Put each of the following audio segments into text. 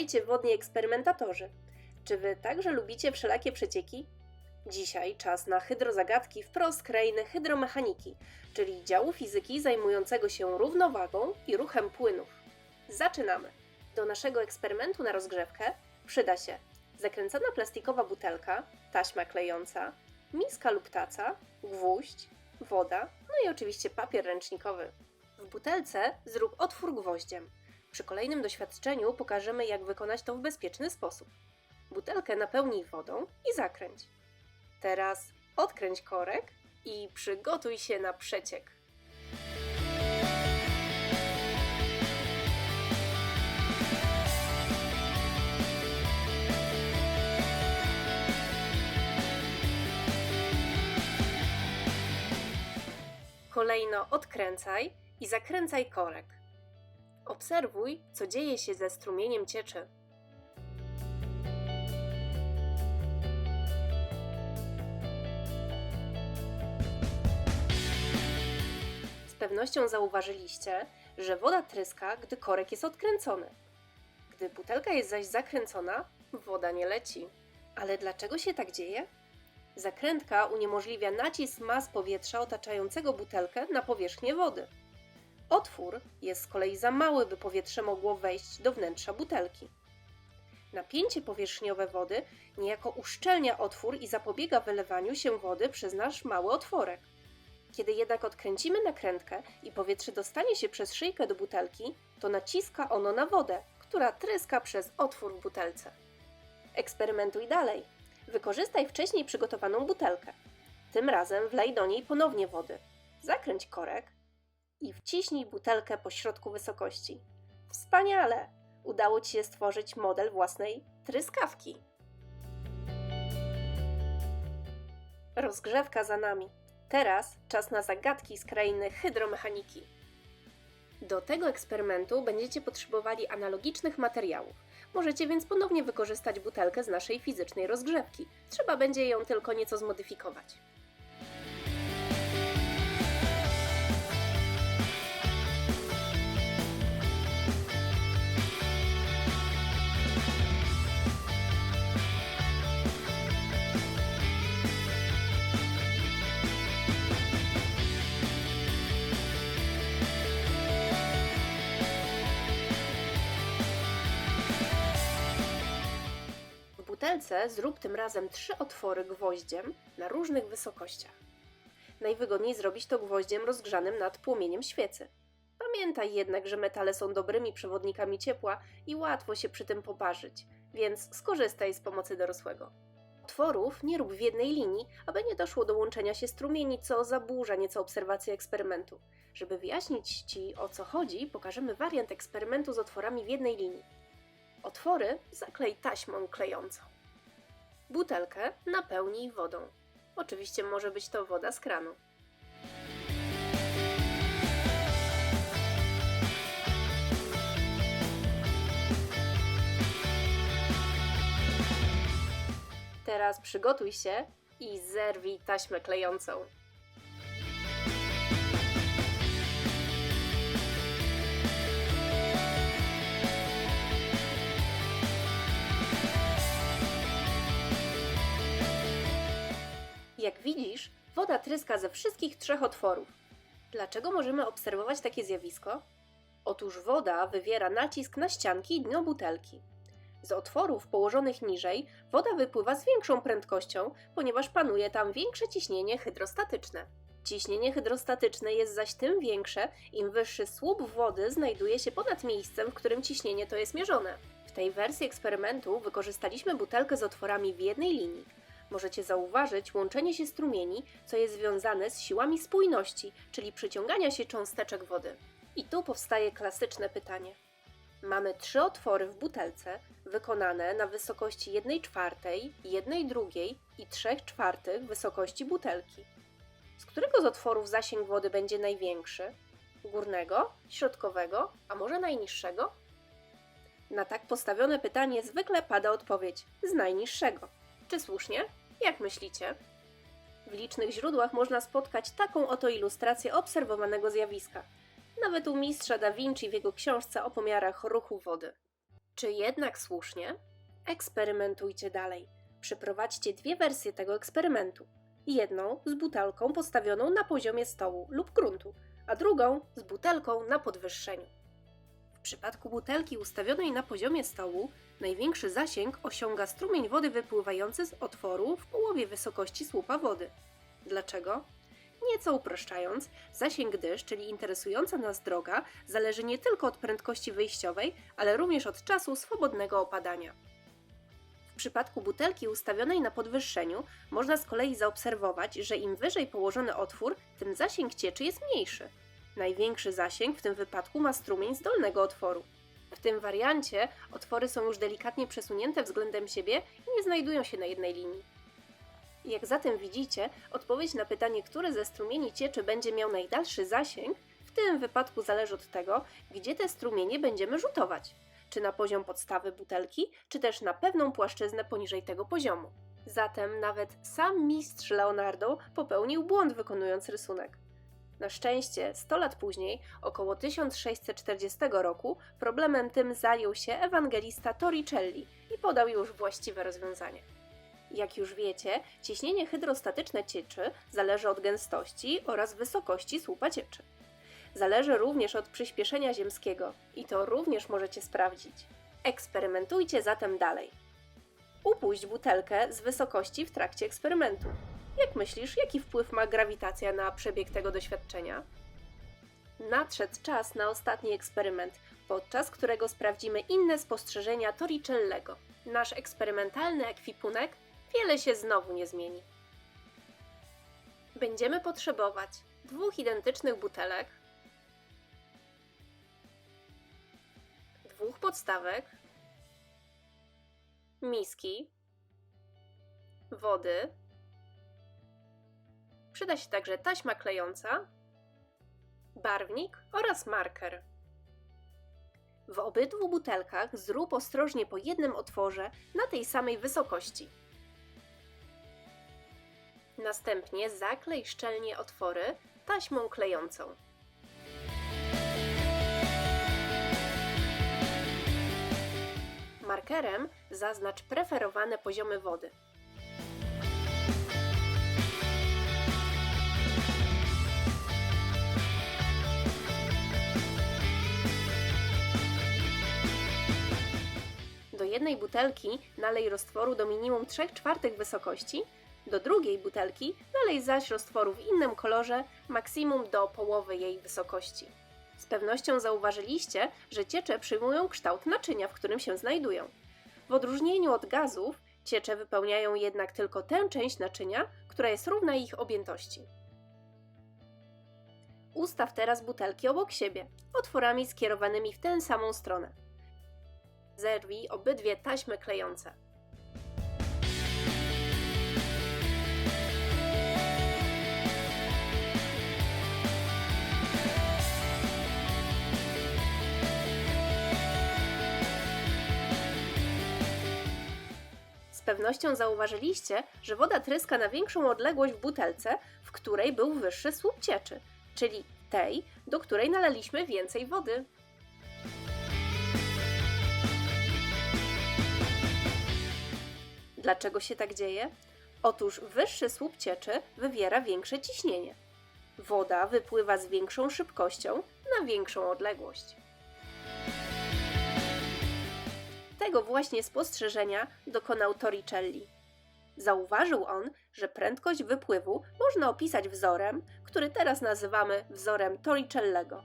Witajcie wodni eksperymentatorzy. Czy wy także lubicie wszelakie przecieki? Dzisiaj czas na hydrozagadki wprost krainy hydromechaniki, czyli działu fizyki zajmującego się równowagą i ruchem płynów. Zaczynamy! Do naszego eksperymentu na rozgrzewkę przyda się zakręcona plastikowa butelka, taśma klejąca, miska lub taca, gwóźdź, woda, no i oczywiście papier ręcznikowy. W butelce zrób otwór gwoździem. Przy kolejnym doświadczeniu pokażemy, jak wykonać to w bezpieczny sposób. Butelkę napełnij wodą i zakręć. Teraz odkręć korek i przygotuj się na przeciek. Kolejno odkręcaj i zakręcaj korek. Obserwuj, co dzieje się ze strumieniem cieczy. Z pewnością zauważyliście, że woda tryska, gdy korek jest odkręcony. Gdy butelka jest zaś zakręcona, woda nie leci. Ale dlaczego się tak dzieje? Zakrętka uniemożliwia nacisk mas powietrza otaczającego butelkę na powierzchnię wody. Otwór jest z kolei za mały, by powietrze mogło wejść do wnętrza butelki. Napięcie powierzchniowe wody niejako uszczelnia otwór i zapobiega wylewaniu się wody przez nasz mały otworek. Kiedy jednak odkręcimy nakrętkę i powietrze dostanie się przez szyjkę do butelki, to naciska ono na wodę, która tryska przez otwór w butelce. Eksperymentuj dalej. Wykorzystaj wcześniej przygotowaną butelkę. Tym razem wlej do niej ponownie wody. Zakręć korek i wciśnij butelkę po środku wysokości. Wspaniale! Udało Ci się stworzyć model własnej tryskawki. Rozgrzewka za nami. Teraz czas na zagadki z krainy hydromechaniki. Do tego eksperymentu będziecie potrzebowali analogicznych materiałów. Możecie więc ponownie wykorzystać butelkę z naszej fizycznej rozgrzewki. Trzeba będzie ją tylko nieco zmodyfikować. W butelce zrób tym razem trzy otwory gwoździem na różnych wysokościach. Najwygodniej zrobić to gwoździem rozgrzanym nad płomieniem świecy. Pamiętaj jednak, że metale są dobrymi przewodnikami ciepła i łatwo się przy tym poparzyć, więc skorzystaj z pomocy dorosłego. Otworów nie rób w jednej linii, aby nie doszło do łączenia się strumieni, co zaburza nieco obserwację eksperymentu. Żeby wyjaśnić Ci o co chodzi, pokażemy wariant eksperymentu z otworami w jednej linii. Otwory zaklej taśmą klejącą. Butelkę napełnij wodą. Oczywiście może być to woda z kranu. Teraz przygotuj się i zerwij taśmę klejącą. Widzisz, woda tryska ze wszystkich trzech otworów. Dlaczego możemy obserwować takie zjawisko? Otóż woda wywiera nacisk na ścianki i dno butelki. Z otworów położonych niżej woda wypływa z większą prędkością, ponieważ panuje tam większe ciśnienie hydrostatyczne. Ciśnienie hydrostatyczne jest zaś tym większe, im wyższy słup wody znajduje się ponad miejscem, w którym ciśnienie to jest mierzone. W tej wersji eksperymentu wykorzystaliśmy butelkę z otworami w jednej linii. Możecie zauważyć łączenie się strumieni, co jest związane z siłami spójności, czyli przyciągania się cząsteczek wody. I tu powstaje klasyczne pytanie. Mamy trzy otwory w butelce, wykonane na wysokości 1 czwartej, 1 drugiej i 3 czwartych wysokości butelki. Z którego z otworów zasięg wody będzie największy? Górnego, środkowego, a może najniższego? Na tak postawione pytanie zwykle pada odpowiedź z najniższego. Czy słusznie? Jak myślicie? W licznych źródłach można spotkać taką oto ilustrację obserwowanego zjawiska. Nawet u mistrza Da Vinci w jego książce o pomiarach ruchu wody. Czy jednak słusznie? Eksperymentujcie dalej. Przeprowadźcie dwie wersje tego eksperymentu. Jedną z butelką postawioną na poziomie stołu lub gruntu, a drugą z butelką na podwyższeniu. W przypadku butelki ustawionej na poziomie stołu, największy zasięg osiąga strumień wody wypływający z otworu w połowie wysokości słupa wody. Dlaczego? Nieco upraszczając, zasięg dysz, czyli interesująca nas droga, zależy nie tylko od prędkości wyjściowej, ale również od czasu swobodnego opadania. W przypadku butelki ustawionej na podwyższeniu można z kolei zaobserwować, że im wyżej położony otwór, tym zasięg cieczy jest mniejszy. Największy zasięg w tym wypadku ma strumień z dolnego otworu. W tym wariancie otwory są już delikatnie przesunięte względem siebie i nie znajdują się na jednej linii. Jak zatem widzicie, odpowiedź na pytanie, który ze strumieni cieczy będzie miał najdalszy zasięg, w tym wypadku zależy od tego, gdzie te strumienie będziemy rzutować. Czy na poziom podstawy butelki, czy też na pewną płaszczyznę poniżej tego poziomu. Zatem nawet sam mistrz Leonardo popełnił błąd wykonując rysunek. Na szczęście, 100 lat później, około 1640 roku, problemem tym zajął się ewangelista Torricelli i podał już właściwe rozwiązanie. Jak już wiecie, ciśnienie hydrostatyczne cieczy zależy od gęstości oraz wysokości słupa cieczy. Zależy również od przyspieszenia ziemskiego i to również możecie sprawdzić. Eksperymentujcie zatem dalej. Upuść butelkę z wysokości w trakcie eksperymentu. Jak myślisz, jaki wpływ ma grawitacja na przebieg tego doświadczenia? Nadszedł czas na ostatni eksperyment, podczas którego sprawdzimy inne spostrzeżenia Torricellego. Nasz eksperymentalny ekwipunek wiele się znowu nie zmieni. Będziemy potrzebować dwóch identycznych butelek, dwóch podstawek, miski, wody. Przyda się także taśma klejąca, barwnik oraz marker. W obydwu butelkach zrób ostrożnie po jednym otworze na tej samej wysokości. Następnie zaklej szczelnie otwory taśmą klejącą. Markerem zaznacz preferowane poziomy wody. Jednej butelki nalej roztworu do minimum 3 czwartych wysokości, do drugiej butelki nalej zaś roztworu w innym kolorze, maksimum do połowy jej wysokości. Z pewnością zauważyliście, że ciecze przyjmują kształt naczynia, w którym się znajdują. W odróżnieniu od gazów, ciecze wypełniają jednak tylko tę część naczynia, która jest równa ich objętości. Ustaw teraz butelki obok siebie, otworami skierowanymi w tę samą stronę. Zerwij obydwie taśmy klejące. Z pewnością zauważyliście, że woda tryska na większą odległość w butelce, w której był wyższy słup cieczy, czyli tej, do której nalaliśmy więcej wody. Dlaczego się tak dzieje? Otóż wyższy słup cieczy wywiera większe ciśnienie. Woda wypływa z większą szybkością na większą odległość. Tego właśnie spostrzeżenia dokonał Torricelli. Zauważył on, że prędkość wypływu można opisać wzorem, który teraz nazywamy wzorem Torricellego.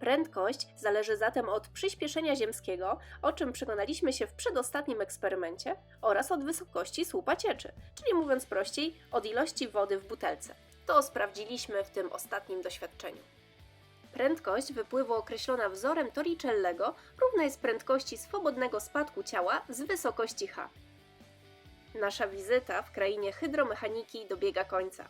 Prędkość zależy zatem od przyspieszenia ziemskiego, o czym przekonaliśmy się w przedostatnim eksperymencie, oraz od wysokości słupa cieczy, czyli mówiąc prościej, od ilości wody w butelce. To sprawdziliśmy w tym ostatnim doświadczeniu. Prędkość wypływu określona wzorem Torricellego równa jest prędkości swobodnego spadku ciała z wysokości h. Nasza wizyta w krainie hydromechaniki dobiega końca.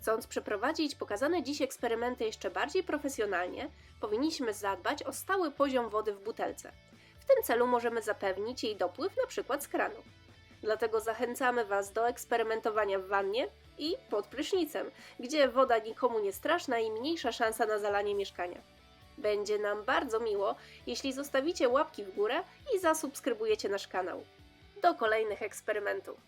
Chcąc przeprowadzić pokazane dziś eksperymenty jeszcze bardziej profesjonalnie, powinniśmy zadbać o stały poziom wody w butelce. W tym celu możemy zapewnić jej dopływ np. z kranu. Dlatego zachęcamy Was do eksperymentowania w wannie i pod prysznicem, gdzie woda nikomu nie straszna i mniejsza szansa na zalanie mieszkania. Będzie nam bardzo miło, jeśli zostawicie łapki w górę i zasubskrybujecie nasz kanał. Do kolejnych eksperymentów.